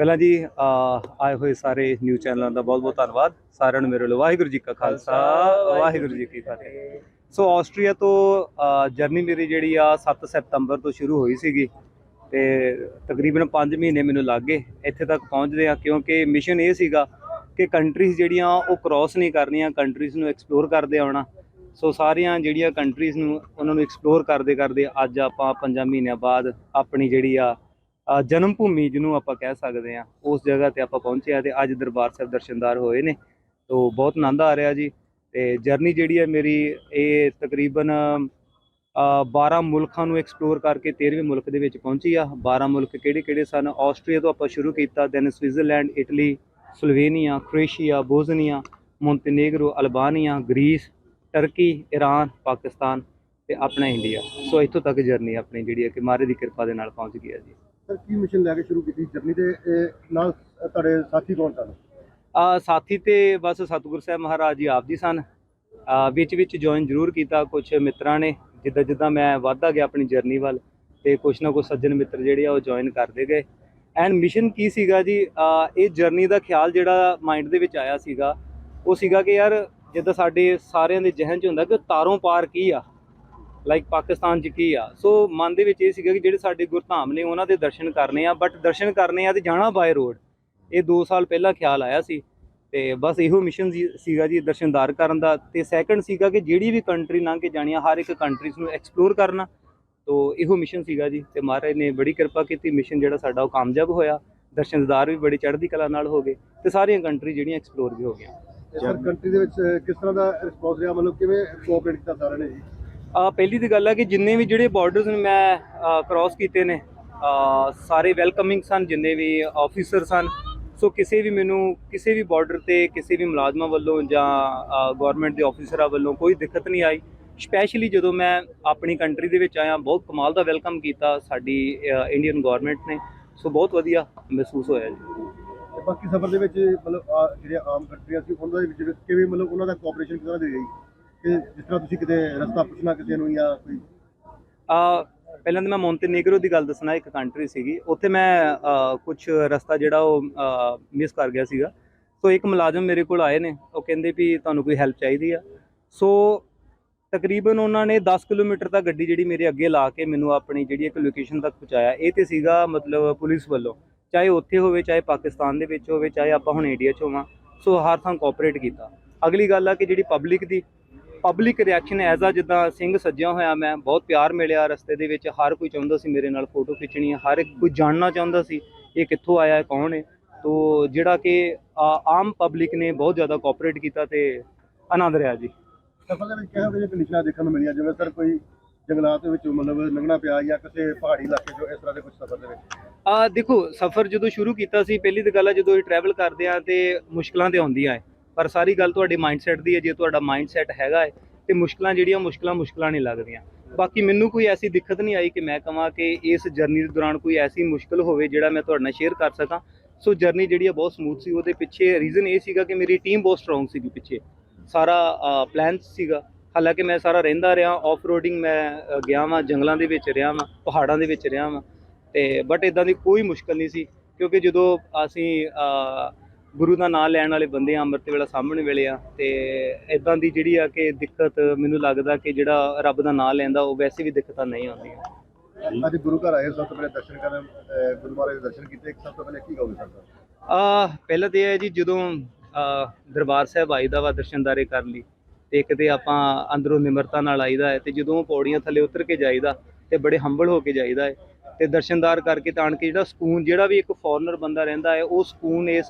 ਪਹਿਲਾਂ ਜੀ ਆਏ ਹੋਏ ਸਾਰੇ ਨਿਊਜ਼ ਚੈਨਲਾਂ ਦਾ ਬਹੁਤ ਬਹੁਤ ਧੰਨਵਾਦ। ਸਾਰਿਆਂ ਨੂੰ ਮੇਰੇ ਵੱਲੋਂ ਵਾਹਿਗੁਰੂ ਜੀ ਕਾ ਖਾਲਸਾ ਵਾਹਿਗੁਰੂ ਜੀ ਕੀ ਫਤਿਹ। ਸੋ ਆਸਟਰੀਆ ਤੋਂ ਜਰਨੀ ਮੇਰੀ ਜਿਹੜੀ ਆ 7 ਸਤੰਬਰ ਤੋਂ ਸ਼ੁਰੂ ਹੋਈ ਸੀਗੀ ਤੇ ਤਕਰੀਬਨ 5 ਮਹੀਨੇ ਮੈਨੂੰ ਲੱਗ ਗਏ ਇੱਥੇ ਤੱਕ ਪਹੁੰਚਦੇ ਆ ਕਿਉਂਕਿ ਮਿਸ਼ਨ ਇਹ ਸੀਗਾ ਕਿ ਕੰਟਰੀਜ਼ ਜਿਹੜੀਆਂ ਉਹ ਕ੍ਰਾਸ ਨਹੀਂ ਕਰਨੀਆਂ ਕੰਟਰੀਜ਼ ਨੂੰ ਐਕਸਪਲੋਰ ਕਰਦੇ ਆਉਣਾ। ਸੋ ਸਾਰੀਆਂ ਜਿਹੜੀਆਂ ਕੰਟਰੀਜ਼ ਨੂੰ ਉਹਨਾਂ ਨੂੰ ਐਕਸਪਲੋਰ ਕਰਦੇ ਕਰਦੇ ਅੱਜ ਆਪਾਂ 5 ਮਹੀਨਿਆਂ ਬਾਅਦ ਆਪਣੀ ਜਿਹੜੀ ਆ ਜਨਮ ਭੂਮੀ ਜਿਹਨੂੰ ਆਪਾਂ ਕਹਿ ਸਕਦੇ ਆ ਉਸ ਜਗ੍ਹਾ ਤੇ ਆਪਾਂ ਪਹੁੰਚੇ ਆ ਤੇ ਅੱਜ ਦਰਬਾਰ ਸਾਹਿਬ ਦਰਸ਼ਨਦਾਰ ਹੋਏ ਨੇ। ਤੋ ਬਹੁਤ ਆਨੰਦ ਆ ਰਿਹਾ ਜੀ ਤੇ ਜਰਨੀ ਜਿਹੜੀ ਹੈ ਮੇਰੀ ਇਹ ਤਕਰੀਬਨ ਅ, 12 ਮੁਲਕਾਂ ਨੂੰ ਐਕਸਪਲੋਰ ਕਰਕੇ 13ਵੇਂ ਮੁਲਕ ਦੇ ਵਿੱਚ ਪਹੁੰਚੀ ਆ। 12 ਮੁਲਕ ਕਿਹੜੇ ਕਿਹੜੇ ਸਨ? ਆਸਟਰੀਆ ਤੋਂ ਆਪਾਂ ਸ਼ੁਰੂ ਕੀਤਾ then Switzerland Italy Slovenia Croatia Bosnia Montenegro Albania Greece Turkey Iran Pakistan ਤੇ ਆਪਣਾ ਇੰਡੀਆ। ਸੋ ਇੱਥੋਂ ਤੱਕ ਜਰਨੀ ਆਪਣੀ ਜਿਹੜੀ ਹੈ ਕਿ ਮਾਰੇ ਦੀ ਕਿਰਪਾ ਦੇ ਨਾਲ ਪਹੁੰਚ ਗਿਆ ਜੀ। ਸਰ, ਕੀ ਮਿਸ਼ਨ ਲੈ ਕੇ ਸ਼ੁਰੂ ਕੀਤੀ ਜਰਨੀ ਤੇ? ਇਹ ਨਾਲ ਤੁਹਾਡੇ ਸਾਥੀ ਕੌਣ ਸਨ? ਆ, ਸਾਥੀ ਤੇ ਬਸ ਸਤਿਗੁਰ ਸਾਹਿਬ ਮਹਾਰਾਜ ਜੀ ਆਪ ਜੀ ਸਨ। ਵਿੱਚ ਵਿੱਚ ਜੁਆਇਨ ਜ਼ਰੂਰ ਕੀਤਾ ਕੁਝ ਮਿੱਤਰਾਂ ਨੇ, ਜਿੱਦਾਂ ਜਿੱਦਾਂ ਮੈਂ ਵਧਦਾ ਗਿਆ ਆਪਣੀ ਜਰਨੀ ਵੱਲ, ਤੇ ਕੁਛ ਨਾ ਕੁਛ ਸੱਜਣ ਮਿੱਤਰ ਜਿਹੜੇ ਆ ਉਹ ਜੁਆਇਨ ਕਰਦੇ ਗਏ। ਐਂਡ ਮਿਸ਼ਨ ਕੀ ਸੀਗਾ ਜੀ? ਇਹ ਜਰਨੀ ਦਾ ਖਿਆਲ ਜਿਹੜਾ ਮਾਈਂਡ ਦੇ ਵਿੱਚ ਆਇਆ ਸੀਗਾ, ਉਹ ਸੀਗਾ ਕਿ ਯਾਰ, ਜਿੱਦਾਂ ਸਾਡੇ ਸਾਰਿਆਂ ਦੇ ਜ਼ਿਹਨ 'ਚ ਹੁੰਦਾ ਕਿ ਤਾਰੋਂ ਪਾਰ ਕੀ ਆ? ਲਾਈਕ ਪਾਕਿਸਤਾਨ 'ਚ ਕੀ ਆ? ਸੋ ਮਨ ਦੇ ਵਿੱਚ ਇਹ ਸੀਗਾ ਕਿ ਜਿਹੜੇ ਸਾਡੇ ਗੁਰਧਾਮ ਨੇ, ਉਹਨਾਂ ਦੇ ਦਰਸ਼ਨ ਕਰਨੇ ਆ ਬਟ ਦਰਸ਼ਨ ਕਰਨੇ ਆ ਤੇ ਜਾਣਾ ਬਾਏ ਰੋਡ ਇਹ 2 ਸਾਲ ਪਹਿਲਾਂ ਖਿਆਲ ਆਇਆ ਸੀ ਤੇ ਬਸ ਇਹੋ ਮਿਸ਼ਨ ਸੀਗਾ ਜੀ ਦਰਸ਼ਨਦਾਰ ਕਰਨ ਦਾ। ਤੇ ਸੈਕੰਡ ਸੀਗਾ ਕਿ ਜਿਹੜੀ ਵੀ ਕੰਟਰੀ ਲੰਘ ਕੇ ਜਾਣੀ ਆ, ਹਰ ਇੱਕ ਕੰਟਰੀਜ਼ ਨੂੰ ਐਕਸਪਲੋਰ ਕਰਨਾ। ਤੋ ਇਹੋ ਮਿਸ਼ਨ ਸੀਗਾ ਜੀ ਤੇ ਮਹਾਰਾਜ ਨੇ ਬੜੀ ਕਿਰਪਾ ਕੀਤੀ। ਮਿਸ਼ਨ ਜਿਹੜਾ ਸਾਡਾ ਉਹ ਕਾਮਯਾਬ ਹੋਇਆ। ਦਰਸ਼ਨਦਾਰ ਵੀ ਬੜੀ ਚੜ੍ਹਦੀ ਕਲਾ ਨਾਲ ਹੋ ਗਏ ਤੇ ਸਾਰੀਆਂ ਕੰਟਰੀ ਜਿਹੜੀਆਂ ਐਕਸਪਲੋਰ ਵੀ ਹੋ ਗਈਆਂ। ਸਰ ਕੰਟਰੀ ਦੇ ਵਿੱਚ ਕਿਸ ਤਰ੍ਹਾਂ ਦਾ ਰਿਸਪੌਂਸ ਰਿਹਾ? ਮਤਲਬ ਕਿਵੇਂ ਕੋਆਪਰੇਟ ਕੀਤਾ ਸਾਰਿਆਂ ਨੇ ਜੀ? ਪਹਿਲੀ ਦੀ ਗੱਲ ਹੈ ਕਿ ਜਿੰਨੇ ਵੀ ਜਿਹੜੇ ਬਾਰਡਰਸ ਨੇ, ਮੈਂ ਕ੍ਰਾਸ ਕੀਤੇ ਨੇ ਸਾਰੇ ਵੈਲਕਮਿੰਗ ਸਨ, ਜਿੰਨੇ ਵੀ ਆਫੀਸਰ ਸਨ। ਸੋ ਕਿਸੇ ਵੀ ਮੈਨੂੰ, ਕਿਸੇ ਵੀ ਬਾਰਡਰ ਤੇ ਕਿਸੇ ਵੀ ਮੁਲਾਜ਼ਮਾਂ ਵੱਲੋਂ ਜਾਂ ਗਵਰਨਮੈਂਟ ਦੇ ਆਫੀਸਰਾਂ ਵੱਲੋਂ ਕੋਈ ਦਿੱਕਤ ਨਹੀਂ ਆਈ। ਸਪੈਸ਼ਲੀ ਜਦੋਂ ਮੈਂ ਆਪਣੀ ਕੰਟਰੀ ਦੇ ਵਿੱਚ ਆਇਆ, ਬਹੁਤ ਕਮਾਲ ਦਾ ਵੈਲਕਮ ਕੀਤਾ ਸਾਡੀ ਇੰਡੀਅਨ ਗਵਰਨਮੈਂਟ ਨੇ। ਸੋ ਬਹੁਤ ਵਧੀਆ ਮਹਿਸੂਸ ਹੋਇਆ ਜੀ। ਤੇ ਬਾਕੀ ਸਫ਼ਰ ਦੇ ਵਿੱਚ, ਮਤਲਬ, ਆ ਜਿਹੜੇ ਆਮ ਕੰਟਰੀਆਂ ਸੀ, ਉਹਨਾਂ ਦੇ ਵਿੱਚ ਕਿਵੇਂ, ਮਤਲਬ, ਉਹਨਾਂ ਦਾ ਕੋਆਪਰੇਸ਼ਨ ਕਿਸ ਤਰ੍ਹਾਂ ਰਹੀ? ਕਿ ਜਿਸ ਤਰ੍ਹਾਂ ਤੁਸੀਂ ਕਿਤੇ ਰਸਤਾ ਪੁੱਛਣਾ ਕਿਸੇ ਨੂੰ ਜਾਂ ਕੋਈ ਆ, ਪਹਿਲਾਂ ਤਾਂ ਮੈਂ ਮੌਂਟੇਨੇਗਰੋ ਦੀ ਗੱਲ ਦੱਸਣਾ, ਇੱਕ ਕੰਟਰੀ ਸੀਗੀ। ਉੱਥੇ ਮੈਂ ਕੁਝ ਰਸਤਾ ਜਿਹੜਾ ਉਹ ਮਿਸ ਕਰ ਗਿਆ ਸੀਗਾ। ਸੋ ਇੱਕ ਮੁਲਾਜ਼ਮ ਮੇਰੇ ਕੋਲ ਆਏ ਨੇ। ਉਹ ਕਹਿੰਦੇ ਵੀ ਤੁਹਾਨੂੰ ਕੋਈ ਹੈਲਪ ਚਾਹੀਦੀ ਆ। ਸੋ ਤਕਰੀਬਨ ਉਹਨਾਂ ਨੇ 10 ਕਿਲੋਮੀਟਰ ਤੱਕ ਗੱਡੀ ਜਿਹੜੀ ਮੇਰੇ ਅੱਗੇ ਲਾ ਕੇ ਮੈਨੂੰ ਆਪਣੀ ਜਿਹੜੀ ਇੱਕ ਲੋਕੇਸ਼ਨ ਤੱਕ ਪਹੁੰਚਾਇਆ। ਇਹ ਤੇ ਸੀਗਾ ਮਤਲਬ ਪੁਲਿਸ ਵੱਲੋਂ। ਚਾਹੇ ਉੱਥੇ ਹੋਵੇ, ਚਾਹੇ ਪਾਕਿਸਤਾਨ ਦੇ ਵਿੱਚ ਹੋਵੇ, ਚਾਹੇ ਆਪਾਂ ਹੁਣ ਇੰਡੀਆ 'ਚ ਹੋਵਾਂ। ਸੋ ਹਰ ਥਾਂ ਕੋਆਪਰੇਟ ਕੀਤਾ। ਅਗਲੀ ਗੱਲ ਆ ਕਿ ਜਿਹੜੀ ਪਬਲਿਕ ਦੀ ਪਬਲਿਕ ਰਿਐਕਸ਼ਨ ਐਜ਼ ਆ ਜਿੱਦਾਂ ਸਿੰਘ ਸੱਜਿਆ ਹੋਇਆ ਮੈਂ ਬਹੁਤ ਪਿਆਰ ਮਿਲਿਆ ਰਸਤੇ ਦੇ ਵਿੱਚ। ਹਰ ਕੋਈ ਚਾਹੁੰਦਾ ਸੀ ਮੇਰੇ ਨਾਲ ਫੋਟੋ ਖਿੱਚਣੀ ਹਰ ਇੱਕ ਕੋਈ ਜਾਣਨਾ ਚਾਹੁੰਦਾ ਸੀ ਇਹ ਕਿੱਥੋਂ ਆਇਆ ਹੈ ਕੌਣ ਹੈ? ਤੋ ਜਿਹੜਾ ਕਿ ਆਮ ਪਬਲਿਕ ਨੇ ਬਹੁਤ ਜ਼ਿਆਦਾ ਕੋਆਪਰੇਟ ਕੀਤਾ ਤੇ ਆਨੰਦ ਰਿਹਾ ਜੀ। ਸਫ਼ਰ ਦੇ ਵਿੱਚ ਕਿਹੋ ਜਿਹੀ ਕੰਡੀਸ਼ਨਾਂ ਦੇਖਣ ਨੂੰ ਮਿਲੀਆਂ ਜਿਵੇਂ ਸਰ ਕੋਈ ਜੰਗਲਾਤ ਦੇ ਵਿੱਚੋਂ ਮਤਲਬ ਲੰਘਣਾ ਪਿਆ ਜਾਂ ਕਿਸੇ ਪਹਾੜੀ ਇਲਾਕੇ ਚੋਂ ਇਸ ਤਰ੍ਹਾਂ ਦੇ ਕੁਝ ਸਫ਼ਰ ਦੇ ਵਿੱਚ? ਆ ਦੇਖੋ ਸਫ਼ਰ ਜਦੋਂ ਸ਼ੁਰੂ ਕੀਤਾ ਸੀ ਪਹਿਲੀ ਤਾਂ ਗੱਲ ਹੈ ਜਦੋਂ ਇਹ ਟਰੈਵਲ ਕਰਦੇ ਆ ਤੇ ਮੁਸ਼ਕਲਾਂ ਤੇ ਆਉਂਦੀਆਂ ਹੈ ਪਰ ਸਾਰੀ ਗੱਲ ਤੁਹਾਡੇ ਮਾਈਂਡਸੈਟ ਦੀ ਹੈ, ਜੇ ਤੁਹਾਡਾ ਮਾਈਂਡਸੈਟ ਹੈਗਾ ਹੈ, ਤੇ ਮੁਸ਼ਕਲਾਂ ਜਿਹੜੀਆਂ ਮੁਸ਼ਕਲਾਂ ਮੁਸ਼ਕਲਾਂ ਨਹੀਂ ਲੱਗਦੀਆਂ। ਬਾਕੀ ਮੈਨੂੰ ਕੋਈ ਐਸੀ ਦਿੱਕਤ ਨਹੀਂ ਆਈ ਕਿ ਮੈਂ ਕਹਾਂ ਕਿ ਇਸ ਜਰਨੀ ਦੇ ਦੌਰਾਨ ਕੋਈ ਐਸੀ ਮੁਸ਼ਕਲ ਹੋਵੇ ਜਿਹੜਾ ਮੈਂ ਤੁਹਾਡੇ ਨਾਲ ਸ਼ੇਅਰ ਕਰ ਸਕਾਂ। ਸੋ ਜਰਨੀ ਜਿਹੜੀ ਆ ਬਹੁਤ ਸਮੂਥ ਸੀ, ਉਹਦੇ ਪਿੱਛੇ ਰੀਜ਼ਨ ਇਹ ਸੀਗਾ ਕਿ ਮੇਰੀ ਟੀਮ ਬਹੁਤ ਸਟਰੋਂਗ ਸੀਗੀ ਪਿੱਛੇ। ਸਾਰਾ ਪਲਾਨ ਸੀਗਾ। ਹਾਲਾਂਕਿ ਮੈਂ ਸਾਰਾ ਰਹਿੰਦਾ ਰਿਹਾ ਆਫ ਰੋਡਿੰਗ ਮੈਂ ਗਿਆ ਵਾਂ, ਜੰਗਲਾਂ ਦੇ ਵਿੱਚ ਰਿਹਾ ਵਾਂ, ਪਹਾੜਾਂ ਦੇ ਵਿੱਚ ਰਿਹਾ ਵਾਂ। ਤੇ ਬਟ ਇਦਾਂ ਦੀ ਕੋਈ ਮੁਸ਼ਕਲ ਨਹੀਂ ਸੀ, ਕਿਉਂਕਿ ਜਦੋਂ ਅਸੀਂ ਗੁਰੂ ਦਾ ਨਾਮ ਲੈਣ ਵਾਲੇ ਬੰਦੇ ਆ ਅੰਮ੍ਰਿਤ ਵੇਲਾ ਸਾਹਮਣੇ ਵੇਲੇ ਆ ਤੇ ਇਦਾਂ ਦੀ ਜਿਹੜੀ ਆ ਕਿ ਦਿੱਕਤ ਮੈਨੂੰ ਲੱਗਦਾ ਕਿ ਜਿਹੜਾ ਰੱਬ ਦਾ ਨਾਮ ਲੈਂਦਾ ਉਹ ਵੈਸੇ ਵੀ ਦਿੱਕਤਾਂ ਨਹੀਂ ਆਉਂਦੀਆਂ। ਅੱਜ ਗੁਰੂ ਘਰ ਆਏ ਸਭ ਤੋਂ ਪਹਿਲੇ ਦਰਸ਼ਨ ਕਰਨ ਅਹ, ਗੁਰੂ ਮਹਾਰਾਜ ਦੇ ਦਰਸ਼ਨ ਕੀਤੇ ਸਭ ਤੋਂ ਪਹਿਲੇ ਕੀ ਕਹੋਗੇ ਸਰ? ਆ ਪਹਿਲਾਂ ਤੇ ਇਹ ਹੈ ਜੀ ਜਦੋਂ ਦਰਬਾਰ ਸਾਹਿਬ ਆਈਦਾ ਵਾ ਦਰਸ਼ਨਦਾਰੇ ਕਰ ਲਈ ਤੇ ਇੱਕ ਤੇ ਆਪਾਂ ਅੰਦਰੋਂ ਨਿਮਰਤਾ ਨਾਲ ਆਈਦਾ ਹੈ ਤੇ ਜਦੋਂ ਪੌੜੀਆਂ ਥੱਲੇ ਉਤਰ ਕੇ ਜਾਈਦਾ ਤੇ ਬੜੇ ਹੰਬਲ ਹੋ ਕੇ ਜਾਈਦਾ ਹੈ ਤੇ ਦਰਸ਼ਨਦਾਰ ਕਰਕੇ ਤਾਂ ਆਣ ਕੇ ਜਿਹੜਾ ਸਕੂਨ ਜਿਹੜਾ ਵੀ ਇੱਕ ਫੋਰਨਰ ਬੰਦਾ ਰਹਿੰਦਾ ਹੈ ਉਹ ਸਕੂਨ ਇਸ